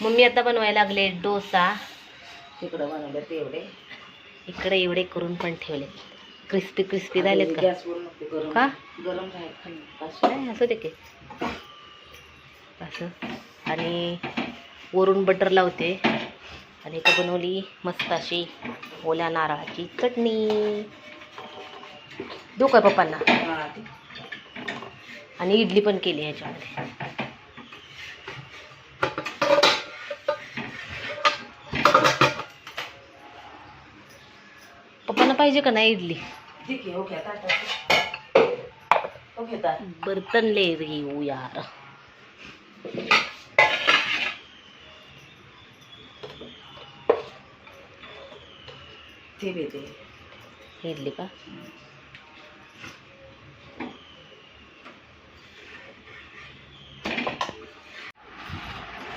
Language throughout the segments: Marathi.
मम्मी आता बनवायला लागले डोसा. तिकडं बनवलं ते एवढे इकडे एवढे करून पण ठेवले. क्रिस्पी क्रिस्पी झालेत का? का? गरम नाही असं की. असं. आणि वरून बटर लावते. आणि इथं बनवली मस्त अशी ओल्या नारळाची चटणी. देऊ काय पप्पांना? ते. आणि इडली पण केली ह्याच्यामध्ये पाहिजे का नाही इडली? ठीक आहे ओके आता ओके ताट. बर्तन ले रही हूँ यार. ते इडली का?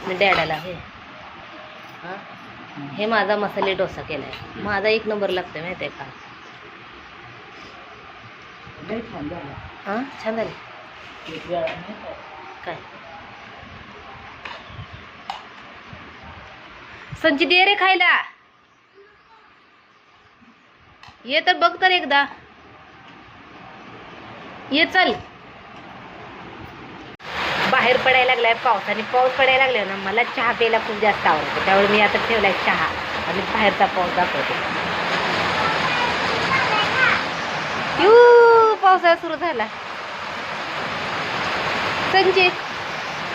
मी डॅडाला हे हा? हे माझा मसाले डोसा केलाय. माझा एक नंबर लागतोय माहिती आहे का छान झाला. हां? छान? काय? संचित ये रे खायला. ये तर बघ तर एकदा. ये चल. बाहेर पडायला लागलाय पाऊस आणि पाऊस पडायला लागला ना मला चहा प्यायला खूप जास्त आवडतो. त्यामुळे मी आता ठेवलाय चहा. आणि बाहेरचा पाऊस दाखवते. यू पावसाळा सुरू झाला. संजित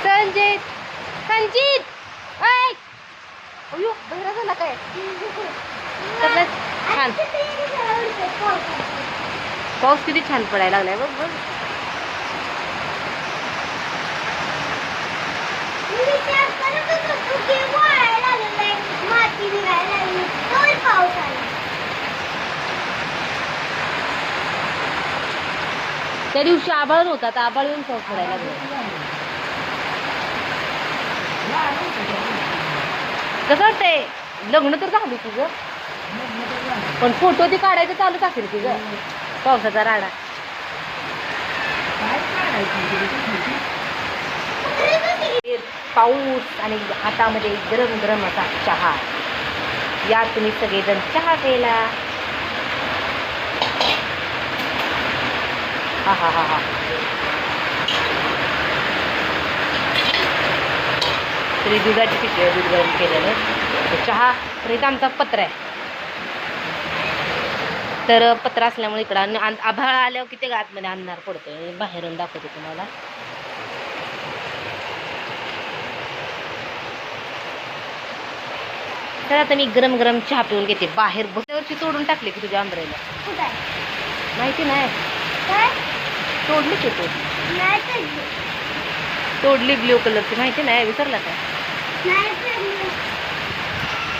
संजित संजित! बहिरा झाला काय? छान. पाऊस किती छान पडायला लागलाय बघ बघ. त्या दिवशी आभाळ होता तर आभाळ येऊन पाऊस पडायला कसं वाटतंय? लग्न तर झालं तुझं. पण फोटो ते काढायचं चालूच असेल तुझं. पावसाचा राडा. काय काढायचं? म्हणजे पाऊस आणि हातामध्ये गरम गरम असा चहा. या तुम्ही सगळेजण चहा प्यायला. हा हा हा हा. तरी दुधाची पिशवी आहे दूध गरम केलेलं. चहा तर इथं आमचा पत्र आहे. तर पत्र असल्यामुळे इकडं आभाळ आल्यावर किती आतमध्ये आणणार पडतोय बाहेरून दाखवते तुम्हाला. तर आता मी गरम गरम चहा पिऊन घेते. बाहेर बसल्यावरची तोडून टाकली की तुझ्या आंब्रेला माहिती नाही. तोडली की तोडली तोडली ब्ल्यू कलरची माहिती नाही. विसरला काय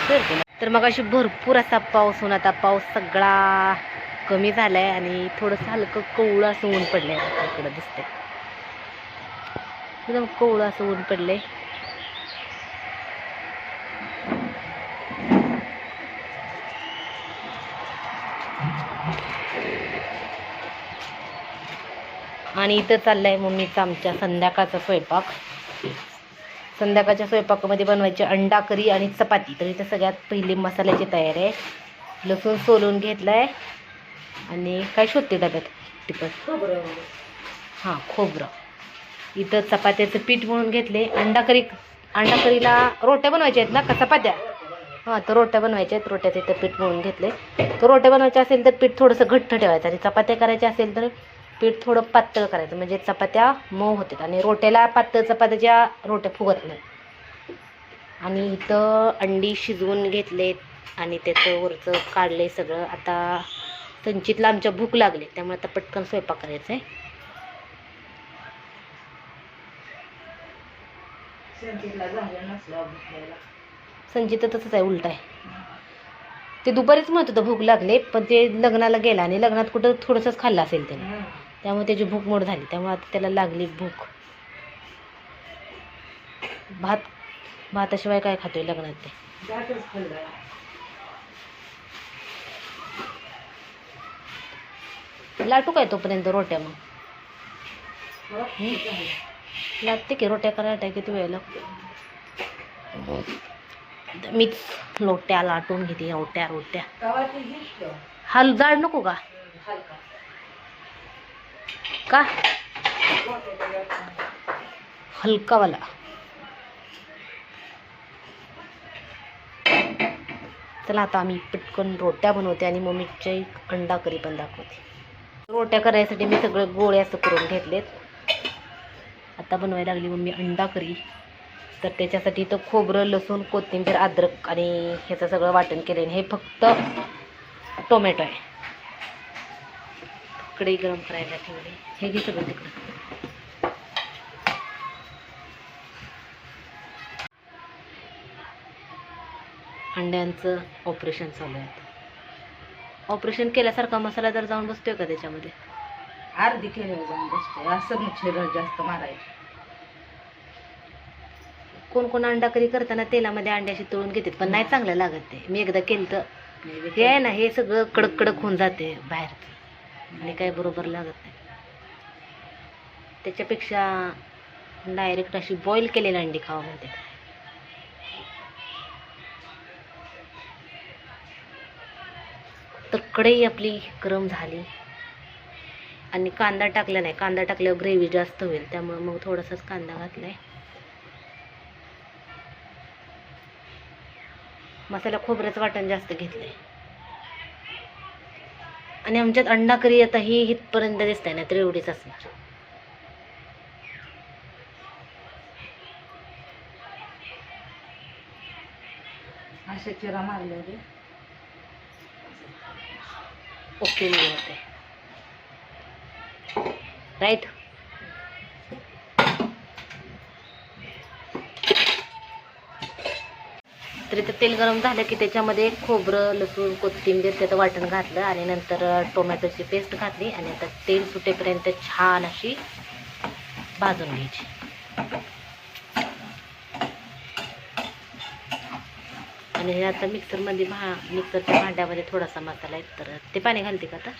तर की नाही. तर मग अशी भरपूर असा पाऊस होऊन आता पाऊस सगळा कमी झालाय आणि थोडंसं हलकं कवळं असं ऊन पडलंय. आता इकडं दिसतंय. एकदम कवळं असं ऊन पडलंय. आणि इथं चाललंय मम्मीचा आमच्या संध्याकाळचा स्वयंपाक. संध्याकाळच्या स्वयंपाकामध्ये बनवायची अंडा करी आणि चपाती. तर इथं सगळ्यात पहिली मसाल्याची तयारी आहे. लसूण सोलून घेतलाय. आणि काय शोधते डब्यात? तिखट. खोबरं हां खोबरं. इथं चपात्याचं पीठ म्हणून घेतले. अंडा करी अंडा करीला रोट्या बनवायच्या आहेत ना का चपात्या? हां तर रोट्या बनवायच्या आहेत. रोट्याचं इथं पीठ म्हणून घेतले तर रोट्या बनवायच्या असेल तर पीठ थोडंसं घट्ट ठेवायचं. आणि चपात्या करायच्या असेल तर पीठ थोडं पातळ करायचं म्हणजे चपात्या मऊ होतात आणि रोट्याला पातळ चपात्याच्या रोट्या फुगत नाही आणि इथं अंडी शिजवून घेतलेत आणि त्याचं वरचं काढले सगळं. आता संचितला आमच्या भूक लागली त्यामुळे आता पटकन स्वयंपाक करायचा आहे संचित तसंच आहे उलट आहे. ते दुपारीच म्हणत होतं भूक लागले पण ते लग्नाला गेला आणि लग्नात कुठं थोडंसंच खाल्लं असेल त्याने. त्यामुळे त्याची भूक मोड झाली. त्यामुळे आता त्याला लागली भूक. भात भाताशिवाय काय खातोय लग्नात ते? लाटू काय तोपर्यंत रोट्या मग. लागते की रोट्या करायला किती वेळ लागतो मीच लोट्या लाटून घेते रोट्या. रोट्या. हल जाड नको का? हलका. का हलकावाला. चला आता आम्ही पटकन रोट्या बनवते आणि मम्मीच्या एक अंडा करी पण दाखवते. रोट्या करायसाठी मी सगळे गोळे असं करून घेतलेत. आता बनवायला लागली मम्मी अंडा करी. तर त्याच्यासाठी तर खोबरं लसूण कोथिंबीर अद्रक आणि ह्याचं सगळं वाटण केलं हे फक्त टोमॅटो आहे. कढई गरम करायला ठेवली. हे घे सगळं तिकडं. अंड्यांचं ऑपरेशन चालू आहे ऑपरेशन केल्यासारखा मसाला जर जाऊन बसतोय का त्याच्यामध्ये? अर्धी केल्यावर जाऊन बसते असं मच्छर जास्त मारायची. कोण कोण अंडा करी करताना तेलामध्ये अंड्याशी तळून घेतात पण नाही चांगलं लागत ते. मी एकदा केलं तर हे आहे ना हे सगळं कडक कडक होऊन जाते बाहेरचं. आणि काय बरोबर लागत नाही. त्याच्यापेक्षा डायरेक्ट अशी बॉईल केलेली अंडी खावं म्हणते. तर कढई आपली गरम झाली. आणि कांदा टाकला नाही. कांदा टाकल्यावर ग्रेव्ही जास्त होईल. त्यामुळे मग थोडासाच कांदा घातलाय. मसाला खोबऱ्याचं वाटण जास्त घेतलंय. आणि आमच्यात अंडा करी आता ही इथपर्यंत दिसतंय ना तर एवढीच असणार. अशा चिरा ओके मी होते म्हणजे राईट तर तेल गरम झालं की त्याच्यामध्ये खोबरं लसूण कोथिंबीर त्याचं वाटण घातलं आणि नंतर टोमॅटोची पेस्ट घातली आणि आता तेल सुटेपर्यंत छान अशी भाजून घ्यायची. आणि हे आता मिक्सरमध्ये भा मिक्सरच्या भांड्यामध्ये थोडासा मसाला आहे तर ते पाणी घालते का आता?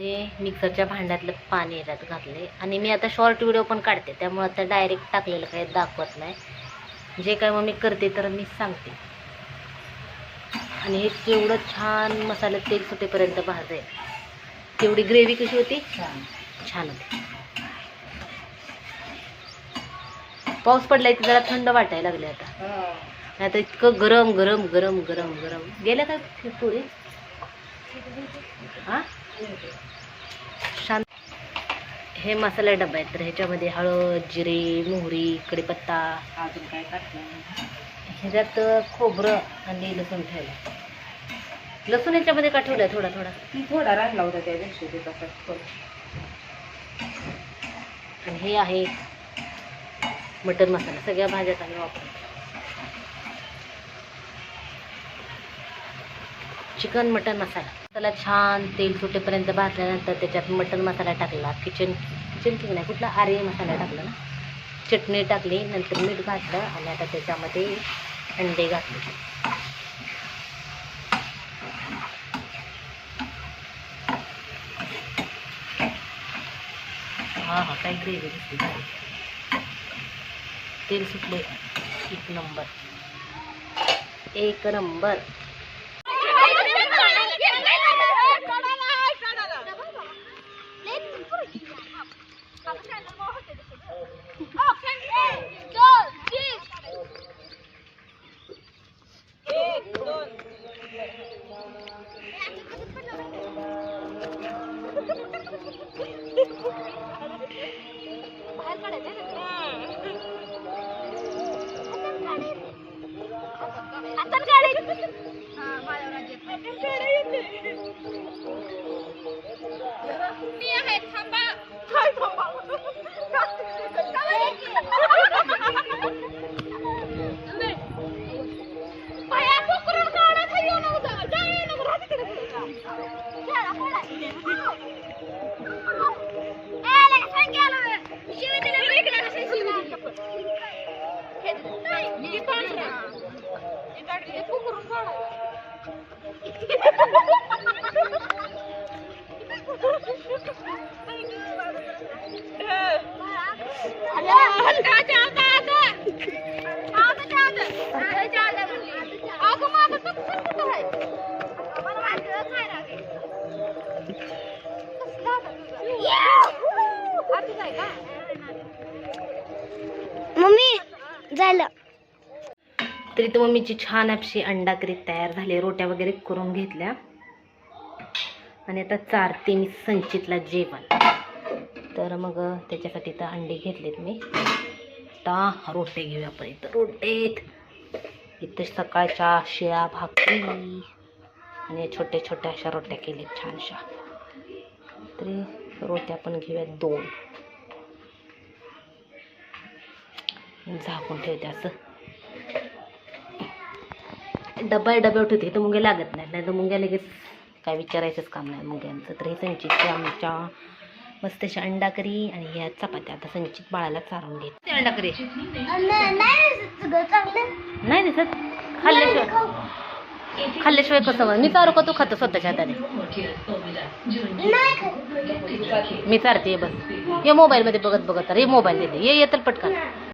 ते मिक्सरच्या भांड्यातलं पाणी याच्यात घातले आणि मी आता शॉर्ट व्हिडिओ पण काढते त्यामुळे आता डायरेक्ट टाकलेलं काही दाखवत नाही. जे काय मग मी करते तर मी सांगते. आणि हे जेवढं छान मसाला तेल सुटेपर्यंत भाजाय तेवढी ग्रेव्ही कशी होती? छान. छान होती. पाऊस पडलाय की जरा थंड वाटायला लागले आता. नाही आता इतकं गरम गरम गरम गरम गरम. गेलं काय पुढे? हा? शांत. हे मसाला डबा आहेत तर ह्याच्यामध्ये हळद जिरे मोहरी कढीपत्ता. अजून काय टाकलं. ह्याच्यात खोबरं आणि लसूण ठेवलं लसूण ह्याच्यामध्ये का ठेवलंय थोडा थोडा? थोडा राहिला होता त्या दिवशी ते तसंच करून. आणि हे आहे मटन मसाला सगळ्या भाज्यात आम्ही वापरतो चिकन मटन मसाला. त्याला छान तेल सुटेपर्यंत भाजल्यानंतर त्याच्यात मटन मसाला टाकला किचन किचन किंग नाही कुठला आर्य मसाला टाकला ना. चटणी टाकली नंतर मीठ घातलं आणि आता त्याच्यामध्ये अंडे घातले. हा हा काय ग्रेव्ही दिसली तेल सुटले एक नंबर एक नंबर मम्मी झालं. तरी तर मम्मीची छान अशी अंडा करीत तयार झाली रोट्या वगैरे करून घेतल्या. आणि आता चारते मी संचितला जेवण. तर मग त्याच्यासाठी तर अंडे घेतलेत मी. आता रोटे घेऊया आपण इथं रोटेत इथं सकाळच्या शिळा भाकरी आणि छोट्या छोट्या अशा रोट्या केल्या छानशा. तरी रोट्या पण घेऊया दोन. झाकून ठेवते असं. डबा डब्यावर ठेवते तर मुंग्या लागत नाही नाही तर मुंग्या लगेच काय विचारायचंच काम नाही मुंग्यांचं. तर हे त्यांची आमच्या मस्त अशी अंडा करी आणि ह्या चपात्या. आता संचित बाळाला चारून घेत अंडा करी? नाही दिसत. खाल्ल्याशिवाय खाल्ल्याशिवाय कसं मी चारू का तू खातो स्वतःच्या हाताने? मी चारते बस. ये मोबाईलमध्ये बघत बघत तर हे मोबाईल देते. ये येतं पटकन.